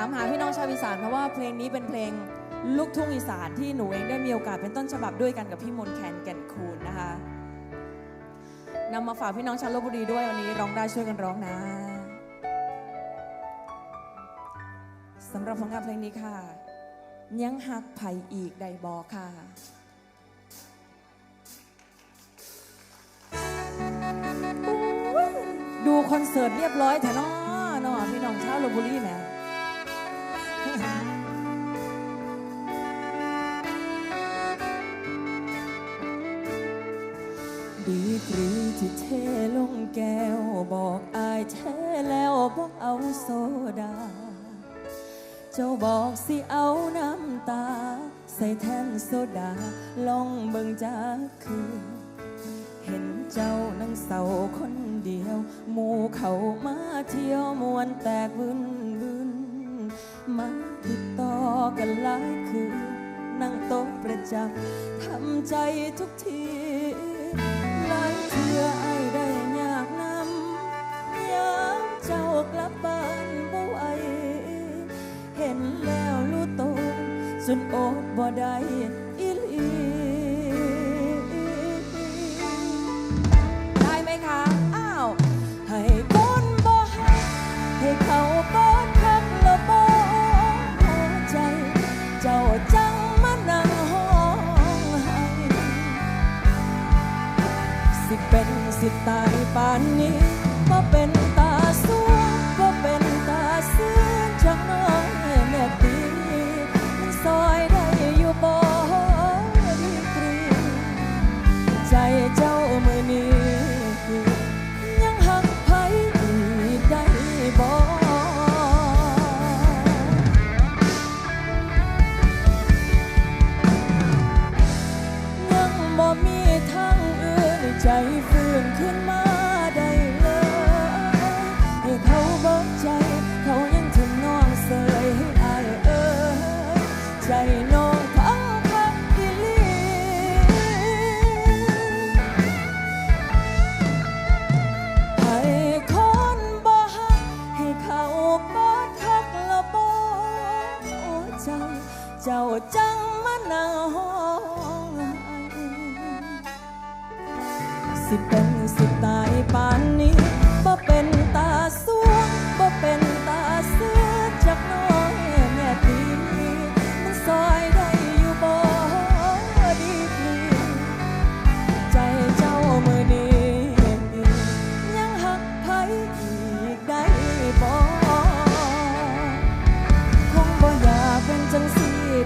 ามหาพี่น้องชาวอีสานเพราะว่าเพลงนี้เป็นเพลงลูกทุ่งอีสานที่หนูเองได้มีโอกาสเป็นต้นฉบับด้วยกันกับพี่มนแคนแก่นคูณนะคะนำมาฝากพี่น้องชาวลบบุรีด้วยวันนี้ร้องได้ช่วยกันร้องนะสำหรับผลงานเพลงนี้ค่ะ ยังหักไผ่อีกใดบอค่ะดูคอนเสิร์ตเรียบร้อยแถเนาะเนาะพี่น้องชาวลบบุรีแหม ดีกรีที่เทลงแก้วบอกอายแท้แล้วบอกเอาโซดา เจ้าบอกสิเอาน้ำตา ใส่แทนโซดาลองเบิ่งจากคืนเห็นเจ้านั่งเศร้าคนเดียวหมู่เขามาเที่ยวมวนแตกวุ่นวุ่นมาติดต่อ กันหลายคืนนั่งโต๊ะประจำทำใจทุกทีหลายเทื่อไอได้ยากนำยามเจ้ากลับบ้านบ่ไหวเห็นแล้วรู้ตนจนโอบบ่ได้อีหลี ป่านนี้บ่เป็นตาสัวบ่เป็นตาเสื่อจังน้อยแม่ตีมันซอยได้อยู่บ่ดีกรีใจเจ้ามือนี้ยังหักไผอีกได้บ่ยังบ่มีทางอื่นใจฟื้นขึ้นมา เจ้าจังมานั่งห้องไห้สิเป็นสิตายป่านนี้บ่เป็น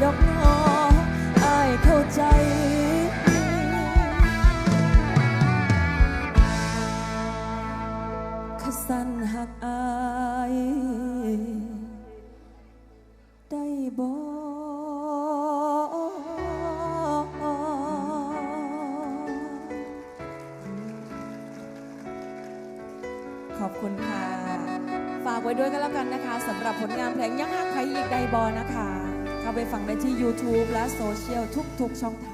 ดอกน้ออายเข้าใจ ขสันหักอายได้บ่ขอบคุณค่ะ ฝากไว้ด้วยกันแล้วกันนะคะสำหรับผลงานเพลงยังหักใครอีกใดบอนะคะ เข้าไปฟังได้ที่ YouTube และโซเชียลทุกๆช่องทาง